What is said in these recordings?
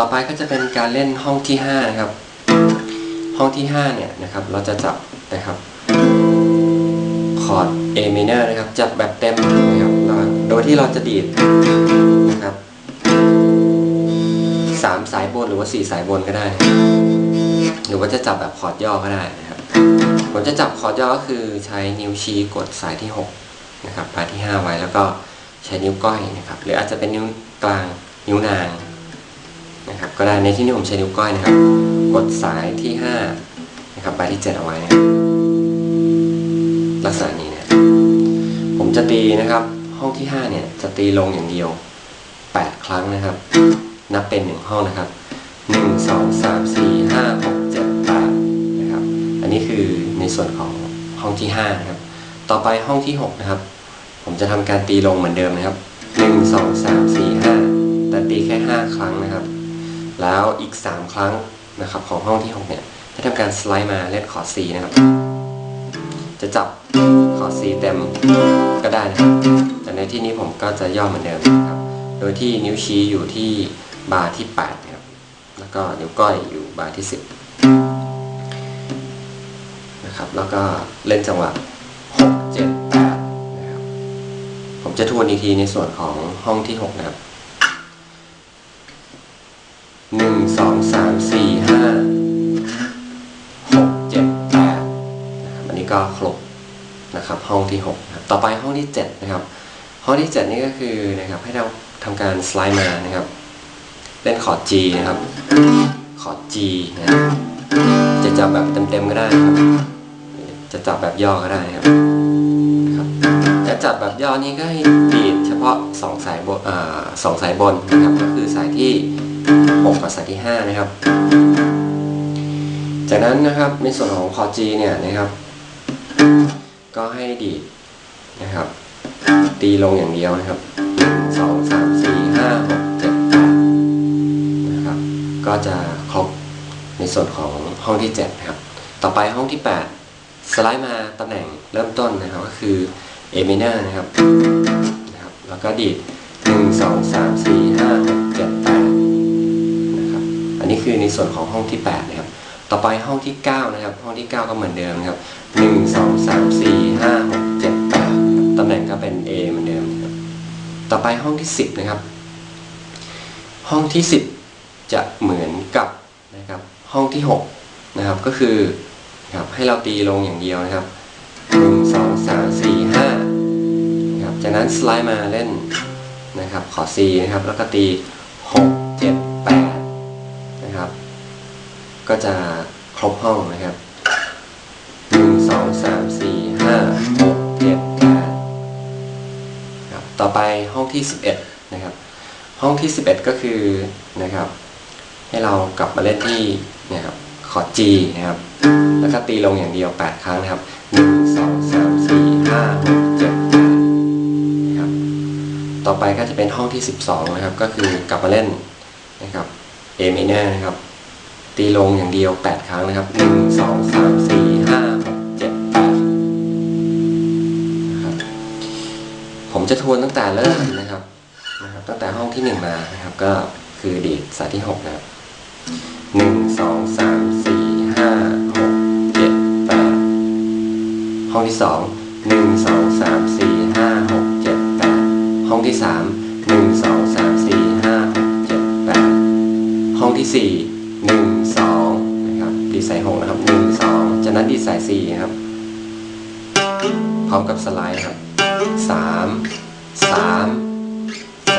ต่อไปก็จะเป็นการเล่นห้องที่5นะครับ ห้องที่5เนี่ยนะครับ เราจะจับนะครับคอร์ด A minor นะครับ จับแบบเต็มนะครับโดยที่เราจะดีดนะครับสามสายบนหรือว่าสี่สายบนก็ได้ หรือว่าจะจับแบบคอร์ดย่อก็ได้นะครับ ผมจะจับคอร์ดย่อก็คือใช้นิ้วชี้กดสายที่6นะครับปลายที่ 5 ไว้แล้วก็ใช้นิ้วก้อยนะครับ หรืออาจจะเป็นนิ้วกลางนิ้วนาง นะครับก็ได้ในที่นี้ผมใช้นิ้วก้อยนะครับ กดสายที่5นะครับปลายที่7เอาไว้นะครับลักษณะนี้นะผมจะตีนะครับ ห้องที่5เนี่ยจะตีลงอย่างเดียว 8 ครั้งนะครับ นับเป็น 1 ห้องนะครับ 1 2 3 4 5 6 7 8นะครับอันนี้คือในส่วนของห้องที่5นะครับต่อไปห้องที่ 6 นะครับ ผมจะทำการตีลงเหมือนเดิมนะครับ 1 2 3 4 5 แต่ตีแค่ 5 ครั้งนะครับ แล้วอีก 3 ครั้งนะครับของห้องที่ 6 เนี่ยจะทำการสไลด์มาเล่นคอร์ด C นะครับ จะจับคอร์ด C เต็มก็ได้นะครับ แต่ในที่นี้ผมก็จะย่อเหมือนเดิมนะครับ โดยที่นิ้วชี้อยู่ที่บาร์ที่8นะครับ แล้วก็นิ้วก้อยอยู่บาร์ที่ 10 นะครับ แล้วก็เล่นจังหวะ 6 7 8 นะครับ ผมจะทวนอีกทีในส่วนของห้องที่ 6 นะครับ 1 2 3 4 5 6 7 8นะครับอันนี้ก็ครบนะครับห้องที่6นะครับต่อไปห้องที่7นะครับ ห้องที่7นี่ก็คือนะครับให้เราทำการสไลด์มานะครับเล่นคอร์ด G นะครับคอร์ด G นะครับจะจับแบบเต็มๆก็ได้ครับ จะจับแบบย่อก็ได้นะครับจะจับแบบย่อนี้ก็ให้ดีดเฉพาะ2สายบนสองสายบนนะครับก็คือสายที่ 6กับสายที่ 5 นะครับ จากนั้นนะครับในส่วนของคอจีเนี่ยนะครับ ก็ให้ดีดนะครับ ตีลงอย่างเดียวนะครับ1 2 3 4 5 6 7นะครับ ก็จะครบในส่วนของห้องที่7นะครับ ต่อไปห้องที่ 8 สไลด์มาตำแหน่งเริ่มต้นนะครับก็คือเ A minor นะครับนะครับ แล้วก็ดีด1 2 3 4 5 6 7 คือในส่วนของห้องที่แปดนะครับต่อไปห้องที่เก้านะครับห้องที่เก้าก็เหมือนเดิมครับหนึ่งสองสามสี่ห้าหกเจ็ดแปดตำแหน่งก็เป็น A เหมือนเดิมนะครับต่อไปห้องที่สิบนะครับ ห้องที่สิบจะเหมือนกับนะครับห้องที่หกนะครับก็คือนะครับให้เราตีลงอย่างเดียวนะครับหนึ่งสองสามสี่ห้านะครับจากนั้นสไลด์มาเล่นนะครับขอ C นะครับแล้วก็ตี ก็จะครบห้องนะครับหนึ่งสองสามสี่ห้าหกเจ็ดแปดครับต่อไปห้องที่สิบเอ็ดนะครับ ห้องที่สิบเอ็ดก็คือนะครับ ให้เรากลับมาเล่นที่นะครับคอร์ด G นะครับ แล้วก็ตีลงอย่างเดียว 8 ครั้งนะครับ 1 2 3 4 5 6 7 8นะครับ ต่อไปก็จะเป็นห้องที่ 12 นะครับ ก็คือกลับมาเล่นนะครับ A minor นะครับ ตีลงอย่างเดียว 8 ครั้งนะครับ 1 2 3 4 5 6 7 8นะครับผมจะทวนตั้งแต่เริ่มนะครับนะครับ ตั้งแต่ห้องที่ 1 มานะครับ ก็คือดีดสายที่ 6 นะครับหนึ่งสองสามสี่ห้าหกเจ็ดแปดห้องที่สองหนึ่งสองสามสี่ห้าหกเจ็ดแปดห้องที่สามหนึ่งสองสามสี่ห้าหกเจ็ดแปดห้องที่สี่ หนึ่งสองนะครับดีสายหกนะครับหนึ่งสองจากนั้นดีสายสี่นะครับ พร้อมกับสไลด์ครับสามสาม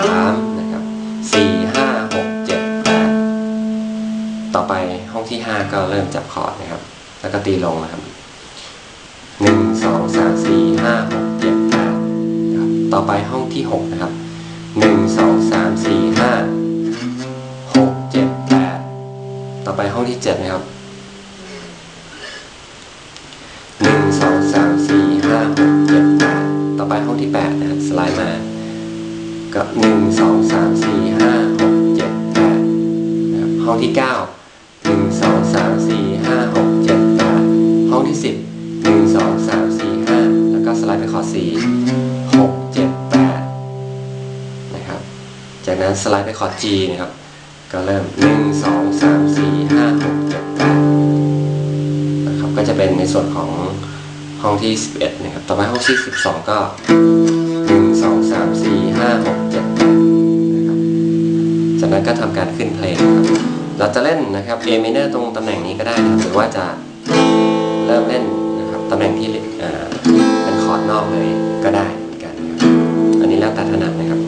สามนะครับสี่ห้าหกเจ็ดแปดต่อไปห้องที่ 5 ก็เริ่มจับคอร์ดนะครับ แล้วก็ตีลงนะครับ 1 2 3 4 5 6 7 8นะครับต่อไปห้องที่ 6 นะครับ 1 2 3 4 5 ไปห้องที่7นะครับ1 2 3 4 5 6 7 8ต่อไปห้องที่8นะครับสไลด์มาก็1 2 3 4 5 6 7 8นะครับห้องที่9หนึ่งสองสามสี่ห้าหกเจ็ดแปดห้องที่สิบหนึ่งสองสามสี่ห้าแล้วก็สไลด์ไปคอสี่หกเจ็ดแปดนะครับ จากนั้นสไลด์ไปคอ G นะครับ ก็เริ่มหนึ่งสองสามสี่ห้าหกเจ็ดแปดนะครับก็จะเป็นในส่วนของห้องที่11นะครับต่อไปห้องที่12ก็หนึ่งสองสามสี่ห้าหกเจ็ดแปดนะครับจากนั้นก็ทำการขึ้นเพลงนะครับเราจะเล่นนะครับ A minor ตรงตำแหน่งนี้ก็ได้นะรหรือว่าจะเริ่มเล่นนะครับตำแหน่งที่เป็นคอร์ดนอกเลยก็ได้เหมือนกันนะครับอันนี้แล้วแต่ถนัดนะครับ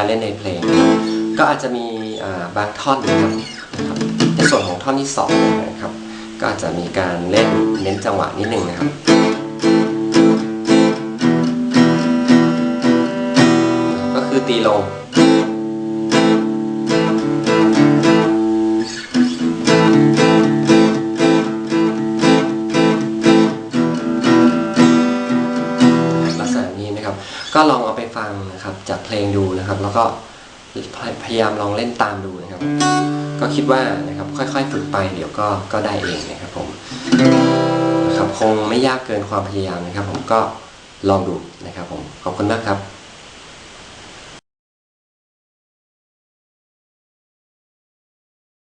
การเล่นในเพลงนะครับก็อาจจะมีบางท่อนนะครับในส่วนของท่อนที่สองนะครับก็อาจจะมีการเล่นเน้นจังหวะนิดหนึ่งนะครับ ก็ลองเอาไปฟังนะครับจากเพลงดูนะครับ แล้วก็พยายามลองเล่นตามดูนะครับ ก็คิดว่านะครับค่อยๆฝึกไปเดี๋ยวก็ก็ได้เองนะครับผมนะครับคงไม่ยากเกินความพยายามนะครับ ผมก็ลองดูนะครับผมขอบคุณมากครับ